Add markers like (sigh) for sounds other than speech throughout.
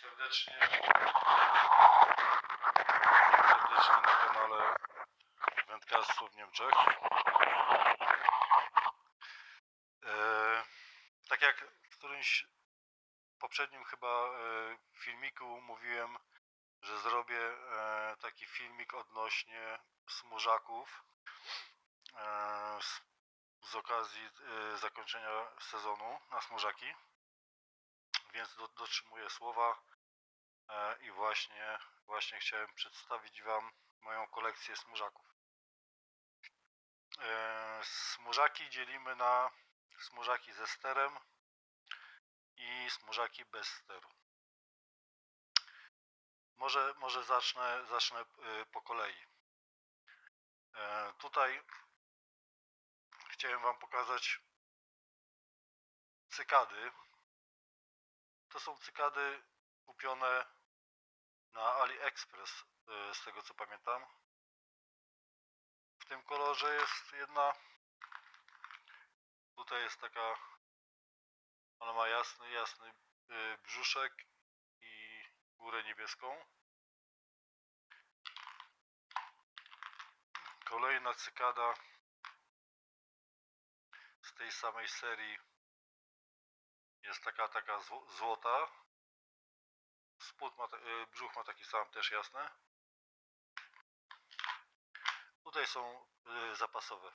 serdecznie. Serdecznie na kanale Wędkarstwo w Niemczech. E, tak jak w którymś poprzednim chyba e, filmiku mówiłem, że zrobię e, taki filmik odnośnie smurzaków e, z, okazji zakończenia sezonu na smurżaki więc do, dotrzymuję słowa i właśnie, właśnie chciałem przedstawić Wam moją kolekcję smurzaków. E, smużaki dzielimy na smużaki ze sterem i smużaki bez steru. Może, może zacznę, zacznę e, po kolei. E, tutaj chciałem Wam pokazać cykady, to są cykady kupione na AliExpress, y, z tego co pamiętam. W tym kolorze jest jedna. Tutaj jest taka. Ona ma jasny, jasny y, brzuszek i górę niebieską. Kolejna cykada z tej samej serii jest taka, taka zł- złota. Spód ma, y, brzuch ma taki sam, też jasne. Tutaj są y, zapasowe.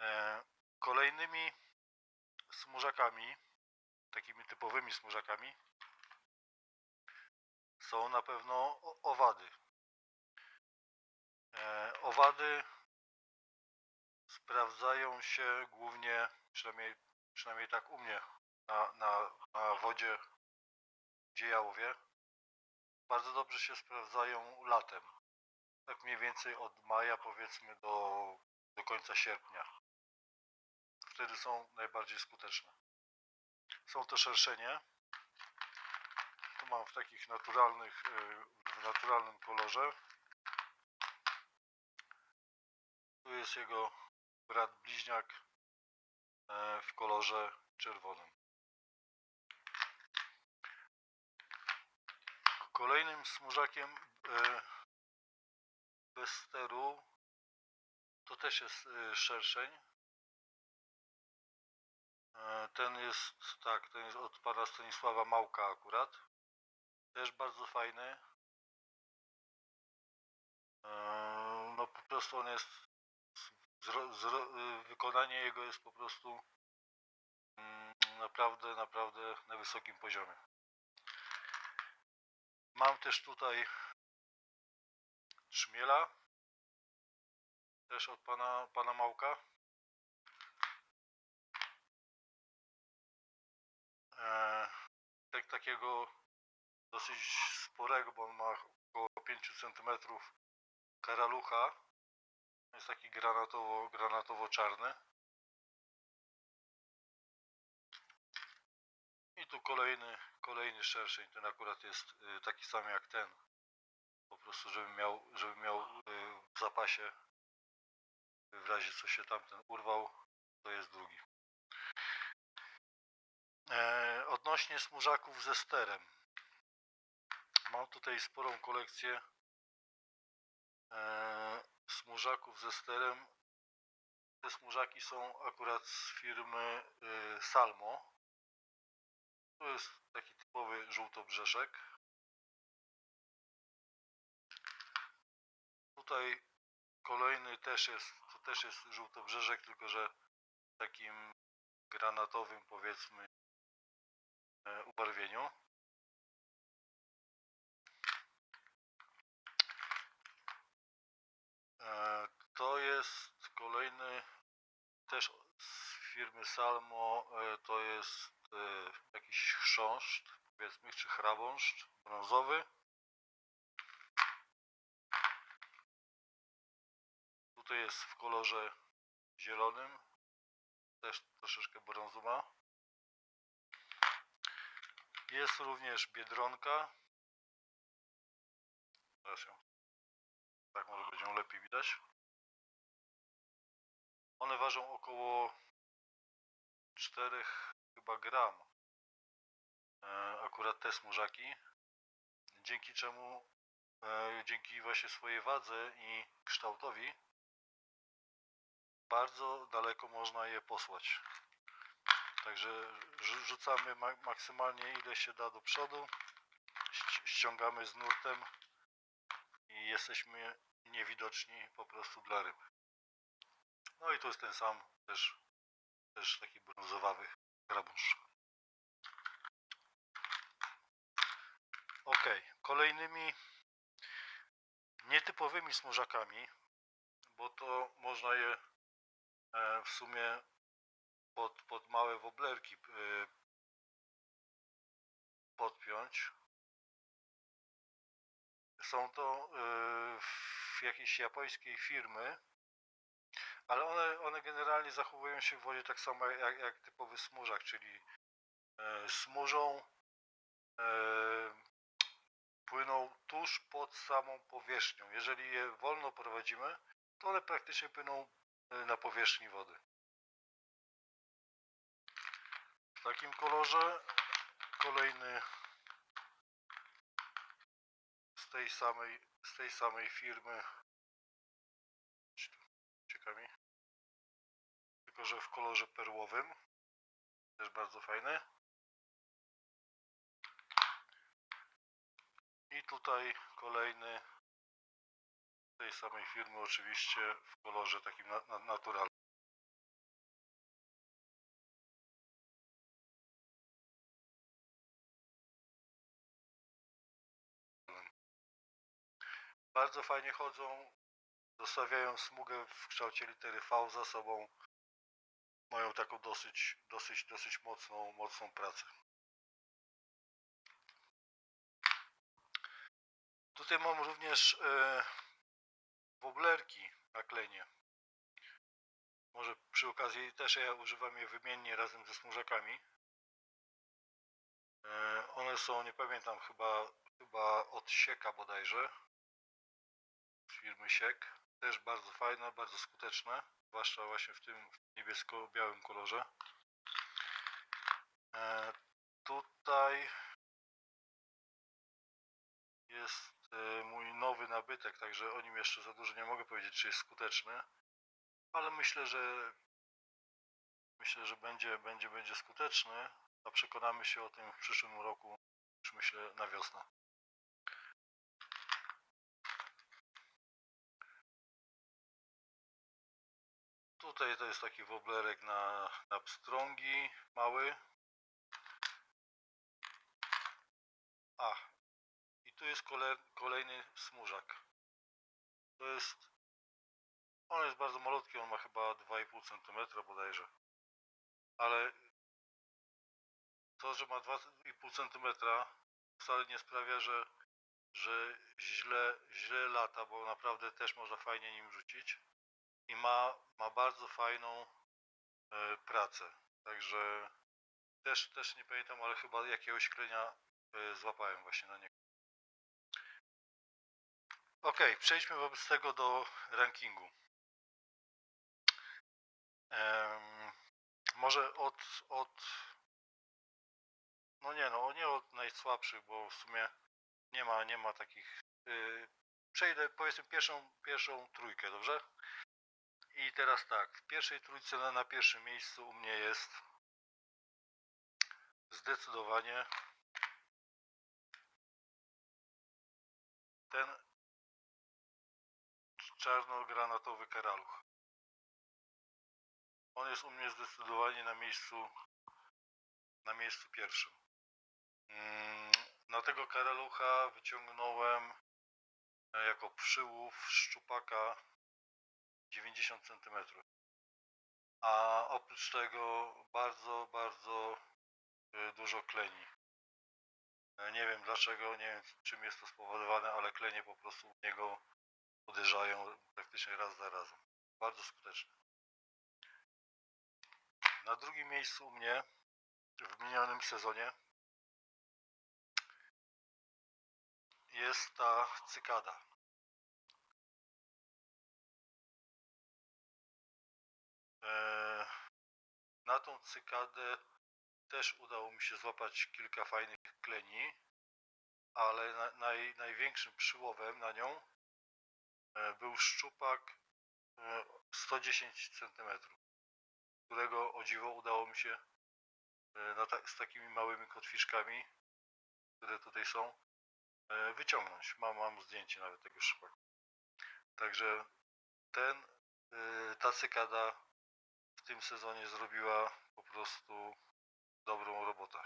E, Kolejnymi smużakami, takimi typowymi smużakami, są na pewno owady. E, Owady sprawdzają się głównie, przynajmniej, przynajmniej tak u mnie, na, na, na wodzie, gdzie ja łowię, bardzo dobrze się sprawdzają latem. Tak mniej więcej od maja powiedzmy do, do końca sierpnia. Wtedy są najbardziej skuteczne. Są to szerszenie. Tu mam w takich naturalnych, y, w naturalnym kolorze. Tu jest jego brat bliźniak e, w kolorze czerwonym. Kolejnym smurzakiem e, bez steru to też jest e, szerszeń. E, Ten jest, tak, ten jest od pana Stanisława Małka akurat. Też bardzo fajny. No po prostu on jest, wykonanie jego jest po prostu mm, naprawdę, naprawdę na wysokim poziomie. Mam też tutaj trzmiela. Też od pana, pana Małka. Tak, takiego dosyć sporego, bo on ma około 5 cm karalucha. Jest taki granatowo, I tu kolejny, kolejny szerszeń. Ten akurat jest y, taki sam jak ten. Po prostu, żeby miał, żeby miał y, w zapasie w razie co się tamten urwał, to jest drugi. E, odnośnie smurzaków ze sterem. Mam tutaj sporą kolekcję e, smurzaków ze sterem. Te smuraki są akurat z firmy y, Salmo. To jest taki typowy żółtobrzeszek. Tutaj kolejny też jest, to też jest żółtobrzeszek, tylko że takim granatowym powiedzmy e, ubarwieniu. E, To jest kolejny też firmy Salmo, e, to jest e, jakiś chrząszcz, powiedzmy, czy chrabąszcz brązowy. Tutaj jest w kolorze zielonym, też troszeczkę brązu ma. Jest również biedronka. Teraz ją, tak może będzie ją lepiej widać. One ważą około 4 chyba gram. e, akurat te smużaki, dzięki czemu, e, dzięki właśnie swojej wadze i kształtowi, bardzo daleko można je posłać. Także rzu- rzucamy ma- maksymalnie ile się da do przodu, ści- ściągamy z nurtem i jesteśmy niewidoczni po prostu dla ryb. No i to jest ten sam też, też taki brązowawy grabusz. Ok, kolejnymi nietypowymi smużakami, bo to można je e, w sumie pod, pod małe woblerki e, podpiąć. Są to e, w jakiejś japońskiej firmy, ale one, one generalnie zachowują się w wodzie tak samo jak, jak typowy smużak, czyli e, smużą, e, płyną tuż pod samą powierzchnią. Jeżeli je wolno prowadzimy, to one praktycznie płyną e, na powierzchni wody. W takim kolorze kolejny z tej samej, z tej samej firmy. Tylko, że w kolorze perłowym. Też bardzo fajny. I tutaj kolejny tej samej firmy oczywiście w kolorze takim na, na, naturalnym. Bardzo fajnie chodzą, zostawiają smugę w kształcie litery V za sobą. Mają taką dosyć, dosyć, dosyć mocną, mocną pracę. Tutaj mam również e, woblerki na klenie. Może przy okazji też ja używam je wymiennie razem ze smużakami. E, one są, nie pamiętam, chyba, chyba od Sieka bodajże. Z firmy Siek. Też bardzo fajne, bardzo skuteczne. Zwłaszcza właśnie w tym niebiesko-białym kolorze. E, tutaj jest e, mój nowy nabytek, także o nim jeszcze za dużo nie mogę powiedzieć, czy jest skuteczny, ale myślę, że myślę, że będzie, będzie, będzie skuteczny, a przekonamy się o tym w przyszłym roku, już myślę na wiosnę. Tutaj to jest taki woblerek na, na pstrągi, mały. A, i tu jest kole, kolejny smużak. To jest. On jest bardzo malutki, on ma chyba 2,5 cm bodajże. Ale to, że ma 2,5 cm wcale nie sprawia, że, że źle, źle lata, bo naprawdę też można fajnie nim rzucić. I ma, ma bardzo fajną e, pracę. Także też, też nie pamiętam, ale chyba jakiegoś klenia e, złapałem właśnie na niego. Ok, przejdźmy wobec tego do rankingu. Em, może od, od. No nie no, nie od najsłabszych, bo w sumie nie ma, nie ma takich. Yy, przejdę powiedzmy pierwszą, pierwszą trójkę, dobrze? I teraz tak, w pierwszej trójce na, na pierwszym miejscu u mnie jest zdecydowanie ten czarno-granatowy karaluch. On jest u mnie zdecydowanie na miejscu na miejscu pierwszym. Mm, Na tego karalucha wyciągnąłem e, jako przyłów szczupaka 90 cm. A oprócz tego bardzo, bardzo y, dużo kleni. E, Nie wiem dlaczego, nie wiem czym jest to spowodowane, ale klenie po prostu w niego uderzają praktycznie raz za razem. Bardzo skuteczne. Na drugim miejscu u mnie w minionym sezonie jest ta cykada. Na tą cykadę też udało mi się złapać kilka fajnych kleni, ale na, naj, największym przyłowem na nią e, był szczupak e, 110 cm, którego o dziwo udało mi się e, ta, z takimi małymi kotwiczkami, które tutaj są, e, wyciągnąć. Mam, mam zdjęcie nawet tego szczupaka. Także ten, e, ta cykada w tym sezonie zrobiła po prostu dobrą robotę.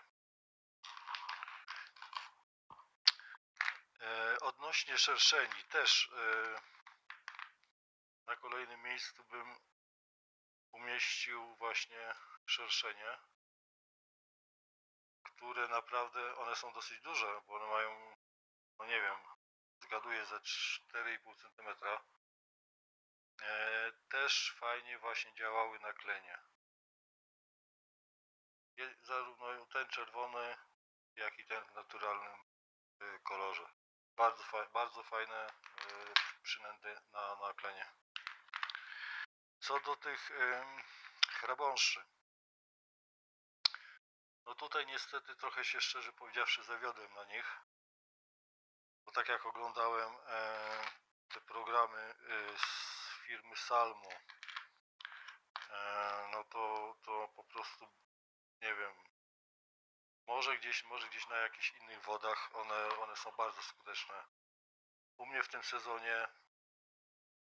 E, Odnośnie szerszeni też e, na kolejnym miejscu bym umieścił właśnie szerszenie, które naprawdę, one są dosyć duże, bo one mają, no nie wiem, zgaduję ze 4,5 cm. Też fajnie właśnie działały na klenie. Je- Zarówno ten czerwony, jak i ten w naturalnym y, kolorze. Bardzo, fa bardzo fajne y, przynęty na, na klenie. Co do tych ym, chrabąższy. No tutaj niestety trochę się szczerze powiedziawszy zawiodłem na nich. Bo tak jak oglądałem e, te programy y, z firmy Salmo, e, no to, to po prostu nie wiem, może gdzieś, może gdzieś na jakichś innych wodach one, one są bardzo skuteczne. U mnie w tym sezonie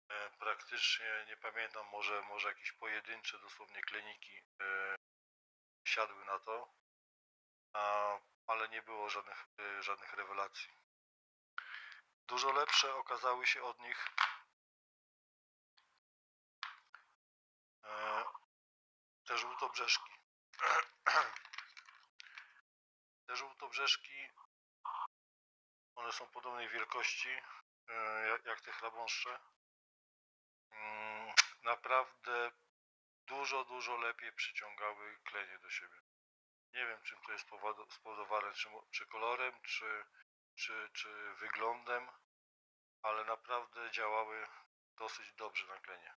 e, praktycznie nie pamiętam, może, może jakieś pojedyncze dosłownie kleniki e, siadły na to, a, ale nie było żadnych, żadnych rewelacji. Dużo lepsze okazały się od nich te żółtobrzeszki. (clears throat) Te żółtobrzeszki, one są podobnej wielkości e, jak, te chrabąszcze. Mm, Naprawdę dużo, dużo lepiej przyciągały klenie do siebie. Nie wiem, czym to jest powodo- spowodowane, czy kolorem, czy, czy, czy wyglądem, ale naprawdę działały dosyć dobrze na klenie.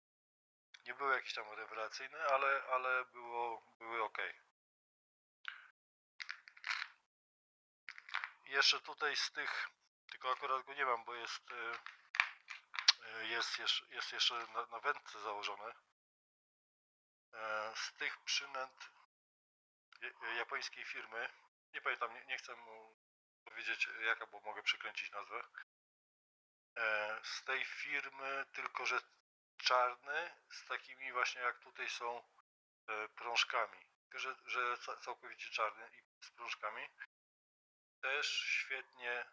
Nie były jakieś tam rewelacyjne, ale, ale było, były ok. Jeszcze tutaj z tych, tylko akurat go nie mam, bo jest, e, e, jest, jeszcze, jest jeszcze na, na wędce założone. E, Z tych przynęt ja- japońskiej firmy, nie pamiętam, nie, nie chcę mu powiedzieć jaka, bo mogę przekręcić nazwę. E, Z tej firmy, tylko że czarny, z takimi właśnie jak tutaj są e, prążkami. Że, że ca- całkowicie czarny i z prążkami. Też świetnie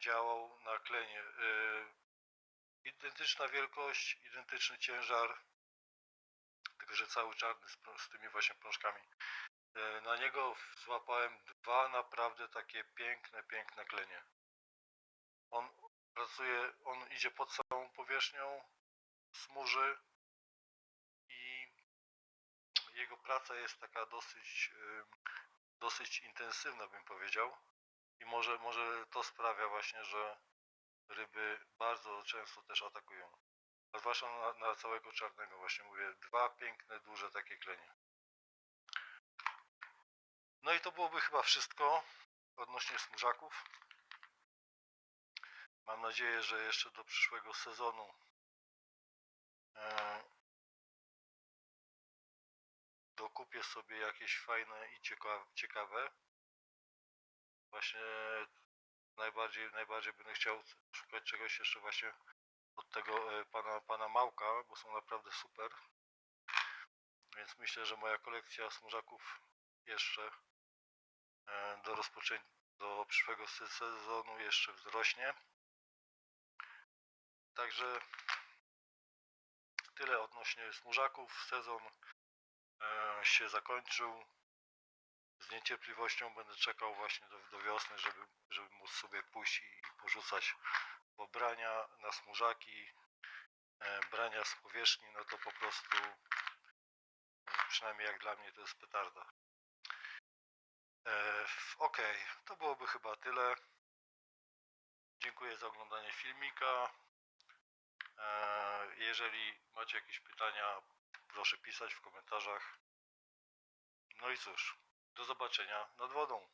działał na klenie. E, Identyczna wielkość, identyczny ciężar, tylko że cały czarny z, z tymi właśnie prążkami. E, Na niego złapałem dwa naprawdę takie piękne, piękne klenie. On pracuje, on idzie pod całą powierzchnią, smuży i jego praca jest taka dosyć, dosyć intensywna, bym powiedział. I może, może to sprawia właśnie, że ryby bardzo często też atakują. A zwłaszcza na, na całego czarnego, właśnie mówię, dwa piękne, duże takie klenie. No i to byłoby chyba wszystko odnośnie smurzaków. Mam nadzieję, że jeszcze do przyszłego sezonu dokupię sobie jakieś fajne i cieka- ciekawe. Właśnie najbardziej, najbardziej będę chciał szukać czegoś jeszcze właśnie od tego e, pana, pana Małka, bo są naprawdę super. Więc myślę, że moja kolekcja smurzaków jeszcze e, do rozpoczęcia, do przyszłego se- sezonu jeszcze wzrośnie. Także tyle odnośnie smurzaków. Sezon e, się zakończył. Z niecierpliwością będę czekał właśnie do, do wiosny, żeby, żeby móc sobie pójść i porzucać bo brania na smórzaki, e, brania z powierzchni, no to po prostu e, przynajmniej jak dla mnie to jest petarda. Okej, to byłoby chyba tyle. Dziękuję za oglądanie filmika. E, Jeżeli macie jakieś pytania, proszę pisać w komentarzach. No i cóż, Do zobaczenia nad wodą.